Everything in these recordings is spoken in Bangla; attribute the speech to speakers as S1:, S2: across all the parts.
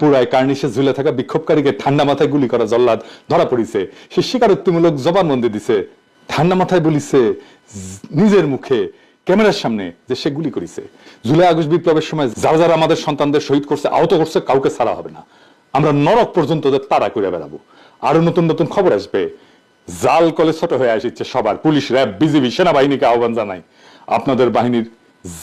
S1: পুরায় কার্নিশে ঝুলে থাকা বিক্ষোভকারীকে ঠান্ডা মাথায় গুলি করা জল্লাদ ধরা পড়িছে। সে স্বীকারোক্তিমূলক জবানবন্দি দিছে। ঠান্ডা মাথায় বলিছে নিজের মুখে, ক্যামেরার সামনে যে সে গুলি করেছে। জুলাই আগস্ট বিপ্লবের সময় যারা যারা আমাদের সন্তানদের শহীদ করছে, আহত করছে, কাউকে ছাড়া হবে না। আমরা নরক পর্যন্ত ওদের তাড়া করে বেড়াবো। আরও নতুন নতুন খবর আসবে। জাল কলে ছোট হয়ে আসছে সবার। পুলিশ, র্যাব, বিজিবি, সেনাবাহিনীকে আহ্বান জানাই। আপনাদের বাহিনীর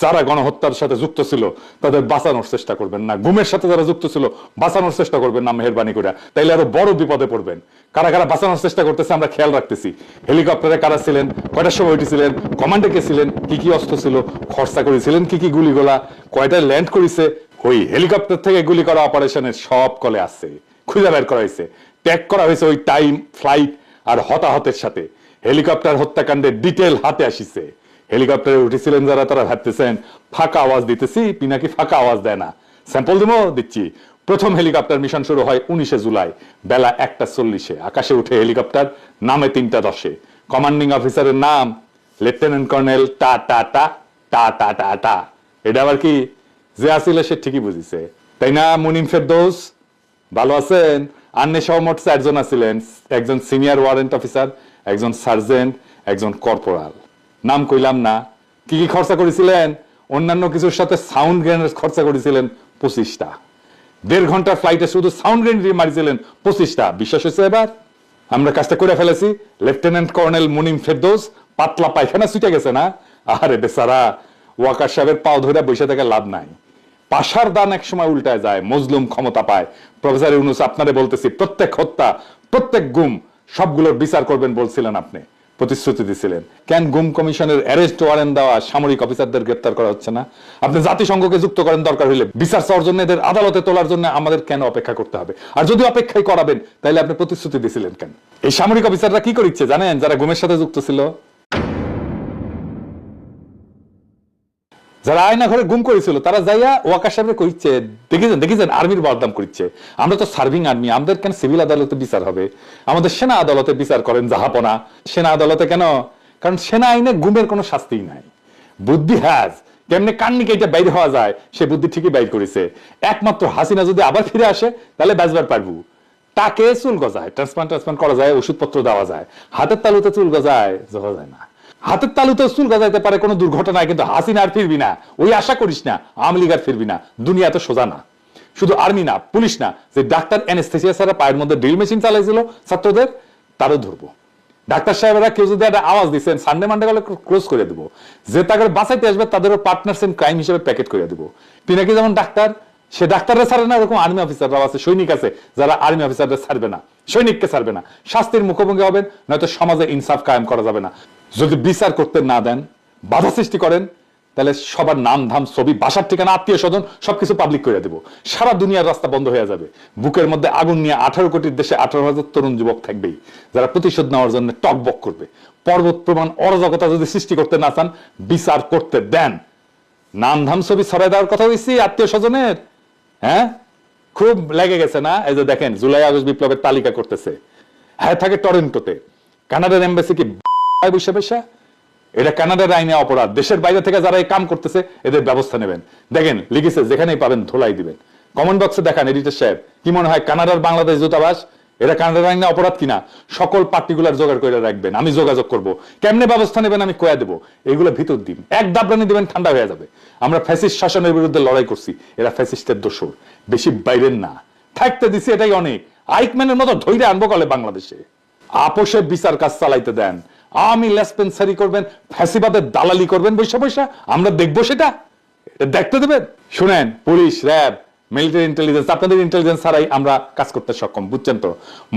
S1: যারা গণহত্যার সাথে যুক্ত ছিল, তাদের বাঁচানোর চেষ্টা করবেন না। গুমের সাথে যারা যুক্ত ছিল, বাঁচানোর চেষ্টা করবেন না মেহরবানি করে। তাইলে আরও বড় বিপদে পড়বেন। কারা কারা বাঁচানোর চেষ্টা করতেছে, আমরা খেয়াল রাখতেছি। হেলিকপ্টারে কারা ছিলেন, কয়টার সময় উঠেছিলেন কমান্ডে কে ছিলেন, কি কি অস্ত্র ছিল, খরচা করেছিলেন কি কি গুলিগোলা, কয়টা ল্যান্ড করেছে ওই হেলিকপ্টার থেকে গুলি করা অপারেশনের সব কলে আছে, খুঁজে বের করা হয়েছে ট্যাগ করা হয়েছে ওই টাইম, ফ্লাইট আর হতাহতের সাথে। হেলিকপ্টার হত্যাকাণ্ডের ডিটেল হাতে আসিছে। হেলিকপ্টারে উঠেছিলেন যারা, তারা ভাবতেছেন, ফাঁকা আওয়াজ দিতেছি পিনাকি ফাঁকা আওয়াজ দেয় না? স্যাম্পল দিব? দিচ্ছি। প্রথম হেলিকপ্টার মিশন শুরু হয় উনিশে জুলাই, বেলা একটা চল্লিশে। আকাশে উঠে হেলিকপ্টার নামে তিনটা দশে। কমান্ডিং অফিসারের নাম লেফটেন্যান্ট কর্নেল টা টা টা টা টা টা টা। এটা আবার কি? যে আসিল সে ঠিকই বুঝিছে। তাই না, মুনিম ফেরদৌস? ভালো আছেন? আন্নে সহ মোট চারজন আছিলেন। একজন সিনিয়র ওয়ারেন্ট অফিসার একজন সার্জেন্ট একজন কর্পোরাল নাম কইলাম না। কি কি খরচা করেছিলেন? অন্যান্য কিছুর সাথে সাউন্ড গ্রেনেড খরচা করেছিলেন পঁচিশটা। দেড় ঘণ্টার ফ্লাইটে শুধু সাউন্ড গ্রেনেড মারিছিলেন পঁচিশটা। বিশ্বাস হয়েছে এবার? আমরা কাজটা করে ফেলেছি। লেফটেন্যান্ট কর্নেল মুনিম ফেরদৌস পাতলা পায়খানা ছুটে গেছে না? আরে বেচারা, ওয়াকার সাহেবের পাও ধরে বসে থেকে লাভ নাই। পাশার দান এক সময় উল্টায় যায়, মজলুম ক্ষমতা পায়। প্রফেসর ইউনুস, আপনারে বলতেছি, প্রত্যেক হত্যা, প্রত্যেক গুম, সবগুলোর বিচার করবেন বলছিলেন আপনি। প্রতিশ্রুতি দিছিলেন। কেন গুম কমিশনের অ্যারেস্ট ওয়ারেন্ট দেওয়া সামরিক অফিসারদের গ্রেপ্তার করা হচ্ছে না? আপনি জাতিসংঘকে যুক্ত করেন দরকার হলে বিচার চাওয়ার জন্য এদের আদালতে তোলার জন্য আমাদের কেন অপেক্ষা করতে হবে? আর যদি অপেক্ষাই করাবেন তাহলে আপনি প্রতিশ্রুতি দিছিলেন কেন? এই সামরিক অফিসাররা কি করিচ্ছে জানেন? যারা গুমের সাথে যুক্ত ছিল? যারা আয়না ঘরে গুম করেছিল, তারা যাইয়া ওয়াকার সাহেবের কইছে, দেখেছেন দেখেছেন, আর্মির বদনাম করছে আমরা তো সার্ভিং আর্মি আমাদের কেন সিভিল আদালতে বিচার হবে? আমাদের সেনা আদালতে বিচার করেন জাহাপনা। সেনা আদালতে কেন? কারণ সেনা আইনে গুমের কোনো শাস্তিই নাই। বুদ্ধি হ্যাজ কেমনে কান্নি কেটে বাইর হওয়া যায়? সে বুদ্ধি ঠিকই বাইর করেছে। একমাত্র হাসিনা যদি আবার ফিরে আসে, তাহলে বাঁচবার পারব। তাকে চুল গজায় ট্রান্সপ্লান্ট ট্রান্সপ্লান্ট করা যায়, ওষুধপত্র দেওয়া যায়। হাতের তালুতে চুল গজায়, যাওয়া যায় না। হাতের তালুতে চুল গজাইতে পারে কোনো দুর্ঘটনায়, কিন্তু হাসিনা আর ফিরবি না। ওই আশা করিস না, আওয়ামী লীগ আর ফিরবি না। দুনিয়া তো সোজা না। শুধু আর্মি না, পুলিশ না। যে ডাক্তার অ্যানেস্থেসিয়া ছাড়া পায়ের মধ্যে ড্রিল মেশিন চালাইছিল ছাত্রদের, তারও ধরবো। ডাক্তার সাহেবরা কেউ যদি একটা আওয়াজ দিচ্ছেন সানডে, মানডে গেলে ক্লোজ করে দেবো। যে তাকে বাঁচাইতে আসবে, তাদেরও পার্টনার্স ইন ক্রাইম হিসেবে প্যাকেট করে দেবো। পিনাকি যেমন ডাক্তার, সে ডাক্তাররা ছাড়ে না, এরকম আর্মি অফিসাররাও আছে, সৈনিক আছে, যারা আর্মি অফিসারদের ছাড়বে না। সৈনিককে ছাড়বে না। শাস্তির মুখোমুখি হবেন, নয়তো সমাজে ইনসাফ কায়েম করা যাবে না। যদি বিচার করতে না দেন, বাধা সৃষ্টি করেন, তাহলে সবার নাম, ধাম, ছবি, বাসার ঠিকানা, আত্মীয় স্বজন সবকিছু পাবলিক করে দেবো। সারা দুনিয়ার রাস্তা বন্ধ হয়ে যাবে। বুকের মধ্যে আগুন নিয়ে আঠারো কোটির দেশে আঠারো হাজার তরুণ যুবক থাকবেই, যারা প্রতিশোধ নেওয়ার জন্য টক বক করবে। পর্বত প্রমাণ অরাজকতা যদি সৃষ্টি করতে না চান, বিচার করতে দেন। নাম, ধাম, ছবি ছড়াই দেওয়ার কথা বলছি আত্মীয় স্বজনের? হ্যাঁ? খুব লেগে গেছে না? এই যে দেখেন, জুলাই, আগস্ট বিপ্লবের তালিকা করতেছে। হ্যাঁ থাকে টরেন্টোতে। কানাডার এম্বাসি কি বসে বসে। এটা কানাডার আইনে অপরাধ। দেশের বাইরে থেকে যারা এই কাম করতেছে, এদের ব্যবস্থা নেবেন। দেখেন, লিখেছে, যেখানেই পাবেন ধোলাই দিবেন। কমেন্ট বক্সে দেখান এডিটর সাহেব, কি মনে হয় কানাডার বাংলাদেশ দূতাবাস এটা কানাডার আইনে অপরাধ কিনা? সকল পার্টিকুলার জোগাড় করে রাখবেন, আমি যোগাযোগ করব। কেমনে ব্যবস্থা নেবেন আমি কয়া দেবো? এগুলো ভিতর দিন। এক দাবরানি দিবেন, ঠান্ডা হয়ে যাবে। আমরা ফ্যাসিস্ট শাসনের বিরুদ্ধে লড়াই করছি, এরা ফ্যাসিস্টের দোষর। বেশি বাইরের না। থাকতে দিছি এটাই অনেক। আইকম্যানের মতো ধৈর্য আনব কলে বাংলাদেশে। আপোষে বিচার কাজ চালাইতে দেন। আমি লেসপেন্সারি করবেন, ফ্যাসিবাদের দালালি করবেন, বৈশা বৈশা, আমরা দেখব সেটা। দেখতে দেবেন। শুনেন, পুলিশ, র্যাব, মিলিটারি ইন্টেলিজেন্স আপনাদের ইন্টেলিজেন্স ছাড়াই আমরা কাজ করতে সক্ষম, বুঝছেন তো?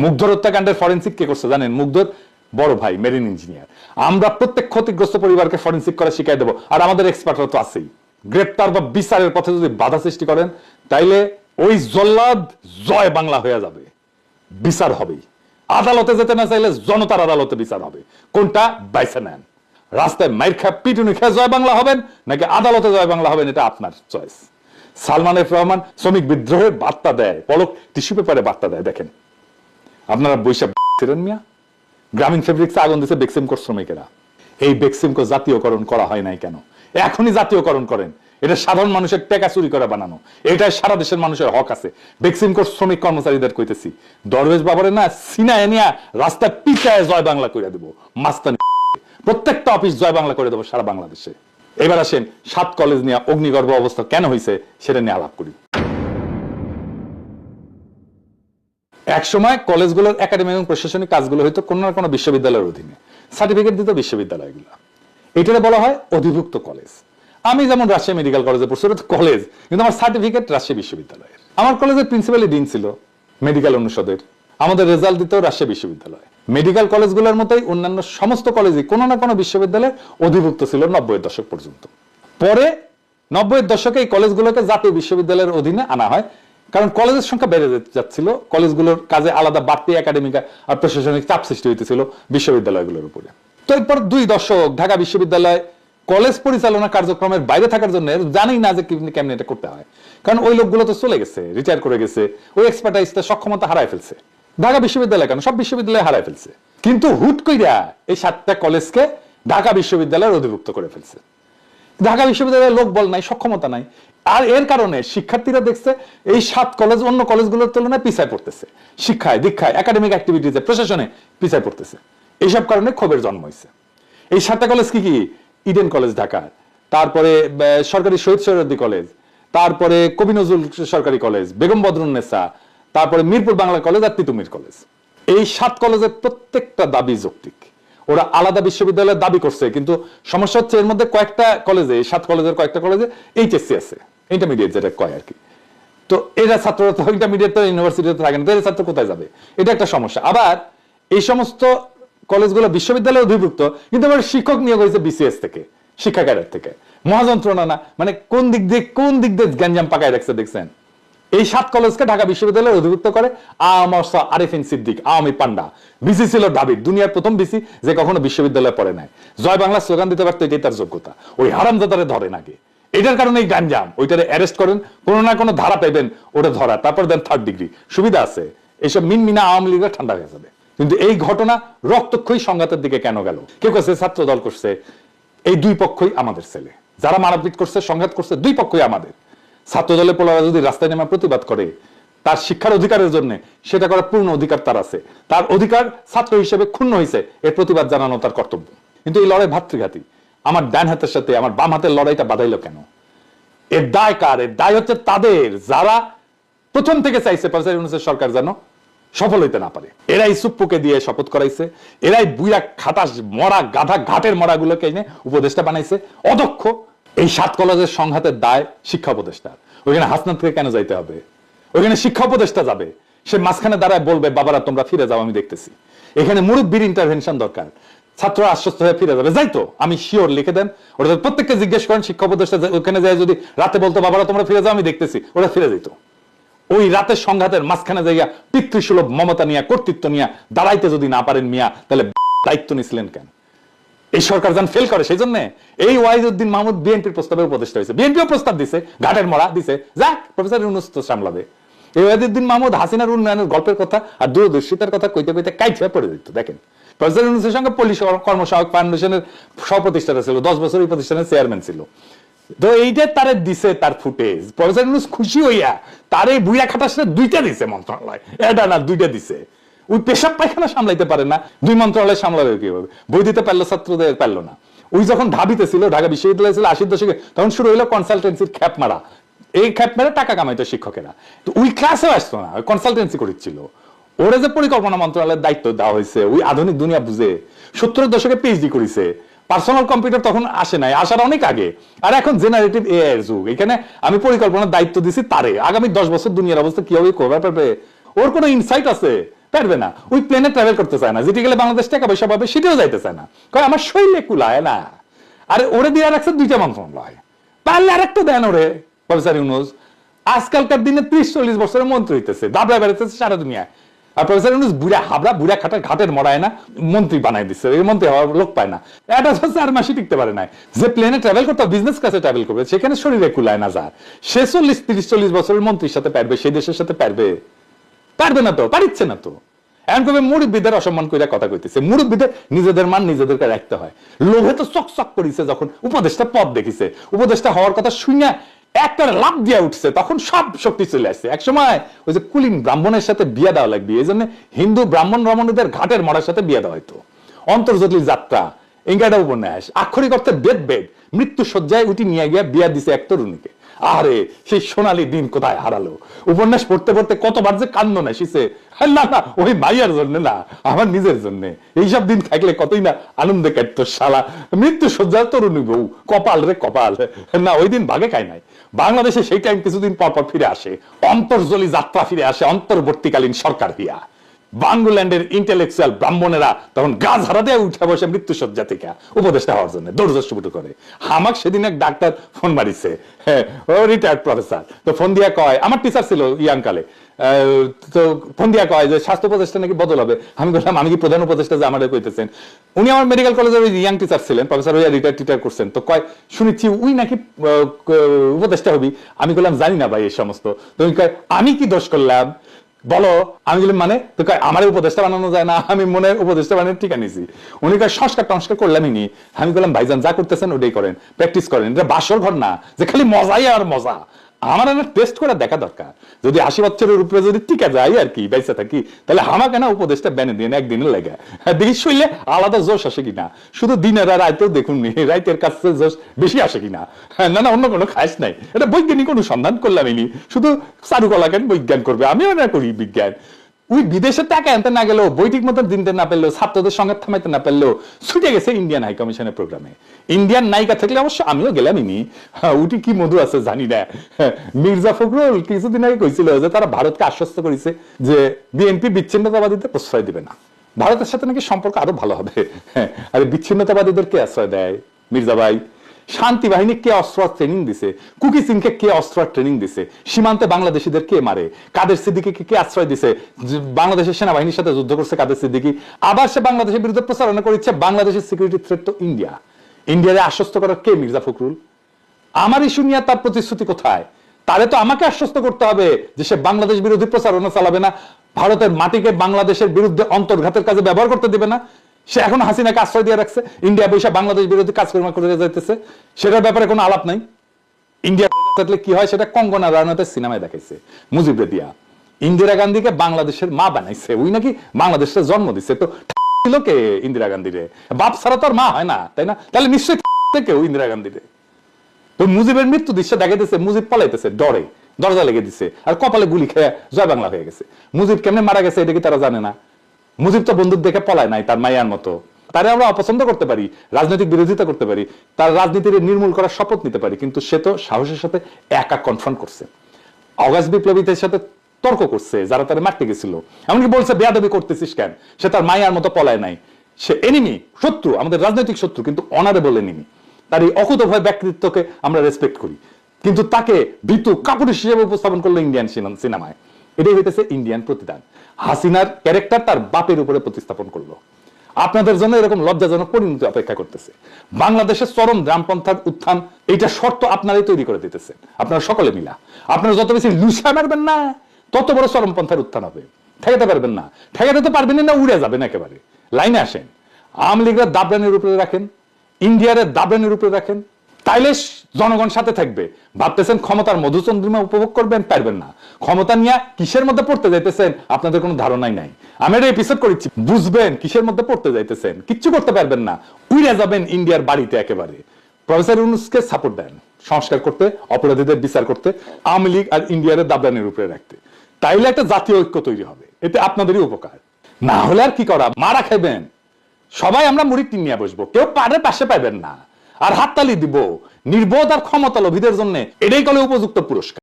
S1: মুগ্ধর হত্যাকাণ্ডের ফরেন্সিক কে করছে, জানেন? মুগ্ধর বড় ভাই মেরিন ইঞ্জিনিয়ার আমরা প্রত্যেক ক্ষতিগ্রস্ত পরিবারকে ফরেন্সিক করা শিখাই দেবো, আর আমাদের এক্সপার্টরা তো আছেই। গ্রেপ্তার বা বিচারের পথে যদি বাধা সৃষ্টি করেন, তাইলে ওই জল্লাদ জয় বাংলা হয়ে যাবে। বিচার হবেই। আদালতে যেতে না চাইলে জনতার আদালতে বিচার হবে। কোনটা? বাইসে নেন। রাস্তায় মাইর খা পিটুনি খেয়ে জয় বাংলা হবেন, নাকি আদালতে জয় বাংলা হবেন, এটা আপনার চয়েস সালমান এফ রহমান শ্রমিক বিদ্রোহের বার্তা দেয়। পলক টিস্যু পেপারে বার্তা দেয়, দেখেন। আপনারা বৈশাখ ছিলেন মিয়া? গ্রামীণ ফেব্রিক্সে আগুন দিচ্ছে বেক্সিমকো শ্রমিকেরা। এই বেক্সিমকো জাতীয়করণ করা হয় নাই কেন? এখনই জাতীয়করণ করেন। এটা সাধারণ মানুষের টেকা চুরি করে বানানো। এটা সারা দেশের মানুষের হক আছে। ভ্যাকসিন কোর্স শ্রমিক কর্মচারীদের কইতেছি, দরবেশ বাবারে না, সিনায় নিয়া রাস্তা পিছায় জয় বাংলা করে দেবো, মাস্তানি প্রত্যেকটা অফিস জয় বাংলা করে দেবো সারা বাংলাদেশে। এবার আসেন, সাত কলেজ নিয়ে অগ্নিগর্ভ অবস্থা কেন হয়েছে সেটা নিয়ে আলাপ করি। এক সময় কলেজগুলোর একাডেমিক এবং প্রশাসনিক কাজগুলো হয়তো কোনো না কোনো বিশ্ববিদ্যালয়ের অধীনে। সার্টিফিকেট দিত বিশ্ববিদ্যালয়গুলো। এটারে বলা হয় অধিভুক্ত কলেজ। আমি যেমন রাজশাহী মেডিকেল কলেজে পড়ছি ওটা কলেজ, কিন্তু আমার সার্টিফিকেট রাজশাহী বিশ্ববিদ্যালয়ের। আমার কলেজের প্রিন্সিপালি ডিন ছিল মেডিকেল অনুষদের। আমাদের রেজাল্ট দিত রাজশাহী বিশ্ববিদ্যালয়। মেডিকেল কলেজগুলোর মতোই অন্যান্য সমস্ত কলেজে কোনো না কোনো বিশ্ববিদ্যালয়ে অধিভুক্ত ছিল নব্বই দশক পর্যন্ত। পরে নব্বইয়ের দশকে এই কলেজগুলোকে জাতীয় বিশ্ববিদ্যালয়ের অধীনে আনা হয়, কারণ কলেজের সংখ্যা বেড়ে যাচ্ছিল, কলেজগুলোর কাজে আলাদা বাড়তি একাডেমিক আর প্রশাসনিক চাপ সৃষ্টি হইতেছিল বিশ্ববিদ্যালয়গুলোর উপরে। তো এরপর দুই দশক ঢাকা বিশ্ববিদ্যালয় কলেজ পরিচালনা কার্যক্রমের বাইরে থাকার জন্য জানেই না যে কেমনি এটা করতে হয়। কারণ ওই লোকগুলো তো চলে গেছে রিটায়ার করে গেছে, ওই এক্সপার্টাইজটা সক্ষমতা হারায় ফেলছে। ঢাকা বিশ্ববিদ্যালয় কেন? সব বিশ্ববিদ্যালয় হারায় ফেলছে। কিন্তু হুট কইরা এই সাতটা কলেজকে ঢাকা বিশ্ববিদ্যালয়ের অধিভুক্ত করে ফেলছে। ঢাকা বিশ্ববিদ্যালয়ের লোক বল নাই, সক্ষমতা নাই। আর এর কারণে শিক্ষার্থীরা দেখছে এই সাত কলেজ অন্য কলেজগুলোর তুলনায় পিছায় পড়তেছে। শিক্ষায়, দীক্ষায় একাডেমিক অ্যাক্টিভিটিতে প্রশাসনে পিছায় পড়তেছে। এইসব কারণে ক্ষোভের জন্ম হয়েছে এই সাতটা কলেজ কি কি? ইডেন কলেজ ঢাকার তারপরে সরকারি শহীদ সৈয়দী কলেজ, তারপরে কবি নজরুল সরকারি কলেজ, বেগম বদরুন্নেসা তারপরে মিরপুর বাংলা কলেজ আর তিতুমির কলেজ। এই সাত কলেজের প্রত্যেকটা দাবি যৌক্তিক। ওরা আলাদা বিশ্ববিদ্যালয়ের দাবি করছে, কিন্তু সমস্যা হচ্ছে এর মধ্যে কয়েকটা কলেজে সাত কলেজের কয়েকটা কলেজে এইচএসসি আছে ইন্টারমিডিয়েট যেটা কয় আর কি। তো এরা ছাত্ররা তো ইন্টারমিডিয়েট তো ইউনিভার্সিটিতে থাকে না, তো ছাত্র কোথায় যাবে? এটা একটা সমস্যা। আবার এই সমস্ত কলেজগুলো বিশ্ববিদ্যালয়ে অধিভুক্ত, কিন্তু আবার শিক্ষক নিয়োগ হয়েছে বিসিএস থেকে, শিক্ষা ক্যাডার থেকে। মহাযন্ত্রণা না মানে কোন দিক দিয়ে, কোন দিক দিয়ে গ্যাঞ্জাম পাকায় রাখছে দেখছেন? এই সাত কলেজকে ঢাকা বিশ্ববিদ্যালয়ে অধিভুক্ত করে আমস আরিফিন সিদ্দিক, আওয়ামী পান্ডা। বিসি ছিল দাবির, দুনিয়ার প্রথম বিসি যে কখনো বিশ্ববিদ্যালয়ে পড়ে নাই। জয় বাংলা স্লোগান দিতে পারতো, এটাই তার যোগ্যতা। ওই হারামজাদারে ধরে নাকি। এটার কারণে এই গাঞ্জাম ওইটারে অ্যারেস্ট করেন, কোনো না কোনো ধারা পাইবেন, ওটা ধরা, তারপর দেন থার্ড ডিগ্রি সুবিধা আছে এইসব মিন মিনা আওয়ামী লীগরা ঠান্ডা হয়ে যাবে। কিন্তু এই ঘটনা রক্তক্ষয়ী সংঘাতের দিকে কেন গেল? কেউ কাছে ছাত্র দল করছে, এই দুই পক্ষই আমাদের ছেলে। যারা মারাপিট করছে, সংঘাত করছে, দুই পক্ষই আমাদের। ছাত্র দলের পোলারা যদি রাস্তায় নেমে প্রতিবাদ করে, তার শিক্ষার অধিকারের জন্য সেটা করার পূর্ণ অধিকার তার আছে। তার অধিকার ছাত্র হিসেবে ক্ষুণ্ণ হয়েছে, এর প্রতিবাদ জানানো তার কর্তব্য। কিন্তু এই লড়াই ভাতৃঘাতী। আমার ডান হাতের সাথে, আমার বাম হাতের লড়াইটা বাধাইলো কেন? এর দায় কার? এর দায় হচ্ছে তাদের। যারা প্রথম থেকে চাইছে ইউনুসের সরকার যেন সফল হইতে না পারে। এরাই সুপ্পুকে দিয়ে শপথ করাইছে, এরাই বুইরা খাটাস মরা গাধা ঘাটের মরাগুলোকে এনে উপদেষ্টা বানাইছে। অদক্ষ এই সাত কলেজের সংঘাতের দায় শিক্ষা উপদেষ্টা। ওইখানে হাসনাতকে কেন যাইতে হবে? ওইখানে শিক্ষা উপদেষ্টা যাবে। সে মাঝখানে দাঁড়ায় বলবে, বাবারা, তোমরা ফিরে যাও, আমি দেখতেছি। এখানে মুরব্বীর ইন্টারভেনশন দরকার। ছাত্র আশ্বস্ত হয়ে ফিরে যাবে। যাই তো আমি শিওর লিখে দেন। ওটা প্রত্যেককে জিজ্ঞেস করেন, শিক্ষা উপদেষ্টা ওখানে যায় যদি রাতে বলতো, বাবারা, তোমরা ফিরে যাও, আমি দেখতেছি। ওরা ফিরে যেত ওই রাতের সংঘাতের মাঝখানে যাইয়া পিতৃসুলভ মমতা নিয়ে, কর্তৃত্ব নিয়ে দাঁড়াইতে যদি না পারেন মিয়া, তাহলে দায়িত্ব নিছিলেন কেন? এই সরকার যান ফেল করে, সেই জন্য এই ওয়াইজউদ্দিন মাহমুদ বিএনপির প্রস্তাবে উপদেষ্টা হয়েছে। বিএনপিও প্রস্তাব দিছে, ঘাটের মরা দিছে। যাক, প্রফেসর ইউনুস সামলাবে। এই ওয়াইজউদ্দিন মাহমুদ হাসিনার উন্নয়নের গল্পের কথা আর দূরদর্শিতার কথা কইতে কইতে কাইট পড়ে দিত দেখেন। প্রফেসর ইউনুসের সঙ্গে পল্লী কর্মসহায়ক ফাউন্ডেশনের সহপ্রতিষ্ঠাতা ছিল, দশ বছর এই প্রতিষ্ঠানের চেয়ারম্যান ছিল। তো এইটা তারে দিছে তার ফুটেজ। প্রফেসর ইউনুস খুশি হইয়া তার এই বুইয়া খাটাসটা দুইটা দিছে মন্ত্রণালয়। এটা না, দুইটা দিছে। ওই পেশাব পায়খানা সামলাইতে পারে না, দুই মন্ত্রণালয় সামলাবে কীভাবে? বই দিতে পারল, ছাত্রদের পারল না। ওই যখন ঢাবিতে ছিল ঢাকা বিশ্ববিদ্যালয় ছিল, আশির দশকে, তখন শুরু হইল কনসালটেন্সির খ্যাপ মারা। এই খ্যাপ মেরে টাকা কামাইতো শিক্ষকেরা। তো ওই ক্লাসেও আসতো না কনসালটেন্সি করেছিল ওরা যে পরিকল্পনা মন্ত্রণালয়ের দায়িত্ব দেওয়া হয়েছে, ওই আধুনিক দুনিয়া বুঝে সত্তরের দশকে পিএইচডি করেছে। পার্সোনাল কম্পিউটার তখন আসে নাই, আসার অনেক আগে। আর এখন জেনারেটিভ এআই যুগ। এখানে আমি পরিকল্পনার দায়িত্ব দিছি তারে। আগামী দশ বছর দুনিয়ার অবস্থা কি হবে করবে পারবে ওর কোনো ইনসাইট আছে? পারবে না। ওই প্লেনে ট্রাভেল করতে চায় না। যেটি গেলে বাংলাদেশ টাকা পয়সা পাবে, সেটাও যাইতে চায় না। কারণ আমার শৈলে কুলায় না। আরে ওরে দিয়ে রাখছে দুইটা মন্ত্রণালয় পারলে আরেকটা দেন ওরে, প্রফেসর ইউনুস। আজকালকার দিনে ত্রিশ চল্লিশ বছরের মন্ত্রী হইতেছে। দাবড়া বেড়াইতেছে সারা দুনিয়ায়। আর প্রফেসর ইউনুস বুড়া হাবড়া, বুড়া খাটার, ঘাটের মরায় না, মন্ত্রী বানাই দিচ্ছে এই মন্ত্রী হওয়ার লোক পায় না। এটা তো চার মাসই টিকতে পারে না যে প্লেনে ট্রাভেল করতে বিজনেস ক্লাসে ট্রাভেল করবে, সেখানে শরীরে কুলায় না যার সে চল্লিশ, তিরিশ, চল্লিশ বছরের মন্ত্রীর সাথে পারবে, সেই দেশের সাথে পারবে। পারবে না তো, পারিচ্ছে না তো। এমন করে মুরব্বীদের অসম্মান করে কথা কইতেছে। মুরব্বীদের নিজেদের মান নিজেদেরকে রাখতে হয়। লোভে তো চক চক করিছে যখন উপদেশটা পথ দেখিছে। উপদেশটা হওয়ার কথা শুনে একটা লাভ দিয়ে উঠছে, তখন সব শক্তি চলে আসছে। এক সময় ওই যে কুলিন ব্রাহ্মণের সাথে বিয়ে দেওয়া লাগবে, এই জন্য হিন্দু ব্রাহ্মণ ব্রাহ্মণীদের ঘাটের মরার সাথে বিয়ে দেওয়া হয়তো অন্তর্জলি যাত্রা ইঙ্গাটা উপন্যাস, আক্ষরিক অর্থে বেদ বেদ মৃত্যু শয্যায় উঠি নিয়ে গিয়ে বিয়া দিছে এক তরুণীকে। আরে, সেই সোনালী দিন কোথায় হারালো? উপন্যাস পড়তে পড়তে কতবার যে কান্দন আসিছে না না, ওই মাইয়ার জন্য না, আমার নিজের জন্য। এইসব দিন থাকলে কতই না আনন্দে কাটতো শালা। মৃত্যু সজ্জার তরুণী বউ, কপাল রে কপাল। না, ওই দিন ভাগে খায় নাই। বাংলাদেশে সেই টাইম কিছুদিন পর পর ফিরে আসে। অন্তর্জলি যাত্রা ফিরে আসে অন্তর্বর্তীকালীন সরকার হিয়া। বাংলাল্যান্ডের ইন্টেলেকচুয়াল ব্রাহ্মণেরা তখন গাছ হারা দিয়ে উঠে বসে মৃত্যুসজ্জা থেকে উপদেষ্টা হওয়ার জন্য দৌড়দস্ত শুরু করে। আমাক সেদিন এক ডাক্তার ফোন মারিছে হ্যাঁ, ও রিটায়ার্ড প্রফেসর তো ফোন দিয়া কয় আমার টিচার ছিল ইয়াং কালে আহ, তো ফোন দিয়া কয় যে স্বাস্থ্য উপদেষ্টা নাকি বদল হবে? আমি বললাম আমি কি প্রধান উপদেষ্টা যে আমাদের কইতেছেন? উনি আমার মেডিকেল কলেজের ওই ইয়াং টিচার ছিলেন প্রফেসর হইয়া রিটায়ার টিটার করছেন। তো কয় শুনেছি উই নাকি উপদেষ্টা হবি? আমি বললাম জানি না ভাই এই সমস্ত। তো কয় আমি কি দোষ করলাম? বলো, আমি বললাম মানে? তো আমার উপদেষ্টা বানানো যায় না, আমি মনে উপদেষ্টা বানিয়ে ঠিক আনিছি। উনি কয়, সংস্কার টংস্কার করলামই নি আমি বললাম, ভাইজান যা করতেছেন ওটাই করেন, প্র্যাকটিস করেন। এটা বাসর ঘর না, যে খালি মজাই আর মজা। আমার আমার টেস্ট করে দেখা দরকার। যদি আশি বছরের উপরে যদি টিকা যায় আর কি, বেঁচে থাকি, তাহলে আমার কেন উপদেশটা বেনে দিন একদিনের লেগে? দেখি শুইলে আলাদা জোশ আসে কিনা? শুধু দিনের আর রাইতেও দেখুন নি, রাইতের কাছে জোশ বেশি আসে কিনা? না না, অন্য কোনো খাস নাই। এটা বৈজ্ঞানিক অনুসন্ধান করলাম ইনি। শুধু চারুকলা কেন বিজ্ঞান করবে, আমিও না করি বিজ্ঞান। ওই বিদেশে টাকা আনতে না গেলেও বৈদিক মতো দিনতে না পারলেও ছাত্রদের সঙ্গে থামাইতে না পারলেও ছুটে গেছে ইন্ডিয়ান হাই কমিশনের প্রোগ্রামে ইন্ডিয়ান নায়িকা থাকলে অবশ্য আমিও গেলাম ইনি হ্যাঁ, উটি কি মধু আছে জানি না। হ্যাঁ, মির্জা ফখরুল কিছুদিন আগে কইছিল যে তারা ভারতকে আশ্বস্ত করেছে যে বিএনপি বিচ্ছিন্নতাবাদীদের প্রশ্রয় দিবে না। ভারতের সাথে নাকি সম্পর্ক আরও ভালো হবে। হ্যাঁ, আরে বিচ্ছিন্নতাবাদীদের কে আশ্রয় দেয়? মির্জা ভাই। শান্তি বাহিনী কে অস্ত্র ট্রেনিং দিছে? কুকি সিংকে কে অস্ত্র ট্রেনিং দিছে? সীমান্তে বাংলাদেশিদের কে মারে? কাদের সিদ্দিকিকে কে আশ্রয় দিছে? বাংলাদেশের সেনাবাহিনীর সাথে যুদ্ধ করছে কাদের সিদ্দিকি? আবার সে বাংলাদেশের বিরুদ্ধে প্রচারণা করেছে বাংলাদেশের সিকিউরিটি থ্রেট তো ইন্ডিয়া ইন্ডিয়ারে আশ্বস্ত করার কে মির্জা ফখরুল? আমার ইস্যু নিয়ে তার প্রতিশ্রুতি কোথায়? তারে তো আমাকে আশ্বস্ত করতে হবে যে সে বাংলাদেশ বিরোধী প্রচারণা চালাবে না, ভারতের মাটিকে বাংলাদেশের বিরুদ্ধে অন্তর্ঘাতের কাজে ব্যবহার করতে দিবে না। সে এখন হাসিনাকে আশ্রয় দিয়ে রাখছে। ইন্ডিয়া বৈশা বাংলাদেশ বিরোধী কাজকর্ম করে যাইতেছে। সেটার ব্যাপারে কোনো আলাপ নাই। ইন্ডিয়া কি হয়, সেটা কঙ্গনা রানাতের সিনেমায় দেখাইছে। মুজিব দিয়া ইন্দিরা গান্ধীকে বাংলাদেশের মা বানাইছে। ওই নাকি বাংলাদেশের জন্ম দিছে। তো ছিল কে ইন্দিরা গান্ধীরে? বাপ ছাড়া তো মা হয় না, তাই না? তাহলে নিশ্চয়ই ইন্দিরা গান্ধীরে? তো মুজিবের মৃত্যু দৃশ্য দেখাইতেছে, মুজিব পলাইতেছে ডরে, দরজা লেগে দিছে, আর কপালে গুলি খেয়ে জয় বাংলা হয়ে গেছে। মুজিব কেমনে মারা গেছে, এটা কি তারা জানে না? মুজিব তো বন্দুক দেখে পলায় নাই তার মাইয়ার মতো। তারে আমরা অপছন্দ করতে পারি, রাজনৈতিক বিরোধিতা করতে পারি, তার রাজনীতির নির্মূল করার শপথ নিতে পারি, কিন্তু সে তো সাহসের সাথে একা কনফ্রন্ট করছে। অগাস্ট বিপ্লবীদের সাথে তর্ক করছে, যারা তারা মারতে গেছিল। এমনকি বলছে, বেয়াদবি করতেছিস কেন? সে তার মায়ার মতো পলায় নাই। সে এনিমি শত্রু, আমাদের রাজনৈতিক শত্রু, কিন্তু অনারেবল এনিমি তার এই অকুত ভয় ব্যক্তিত্বকে আমরা রেসপেক্ট করি। কিন্তু তাকে ভীতু কাপুরুষ হিসেবে উপস্থাপন করল ইন্ডিয়ান সিনেমায় এটাই হইতেছে ইন্ডিয়ান প্রতিদান। হাসিনার ক্যারেক্টার তার বাপের উপরে প্রতিস্থাপন করল। আপনাদের জন্য এরকম লজ্জাজনক পরিণতি অপেক্ষা করতেছে। বাংলাদেশের চরম গ্রামপন্থার উত্থান, এইটা শর্ত আপনারাই তৈরি করে দিতেছেন আপনারা সকলে মিলা। আপনারা যত বেশি লুসা মারবেন না, তত বড় চরমপন্থার উত্থান হবে। ঠেকাতে পারবেন না। ঠেকাতে তো পারবেন না, উড়ে যাবেন একেবারে। লাইনে আসেন। আওয়ামী লীগের দাবরানের উপরে রাখেন। ইন্ডিয়ার দাবরানের উপরে রাখেন। তাইলে জনগণ সাথে থাকবে। ভাবতেছেন ক্ষমতার মধুচন্দ্রিমা উপভোগ করবেন, পারবেন না। ক্ষমতা নিয়ে কিসের মধ্যে পড়তে যাইতেছেন, আপনাদের কোনো ধারণাই নাই। আমি এটা এপিসোড করেছি, বুঝবেন কিসের মধ্যে পড়তে যাইতেছেন। কিচ্ছু করতে পারবেন না। উড়ে যাবেন ইন্ডিয়ার বাড়িতে একেবারে। প্রফেসর ইউনুসকে সাপোর্ট দেন, সংস্কার করতে, অপরাধীদের বিচার করতে, আওয়ামী লীগ আর ইন্ডিয়ার দাবরানের উপরে রাখতে। তাইলে একটা জাতীয় ঐক্য তৈরি হবে। এতে আপনাদেরই উপকার। না হলে আর কি করা? মারা খাইবেন। সবাই আমরা মুড়ি টিন নিয়ে বসবো। কেউ পাড়ের পাশে পাইবেন না। আর হাততালি দিব। নির্বোধ আর ক্ষমতা লোভীদের জন্য এটাই কলে উপযুক্ত পুরস্কার।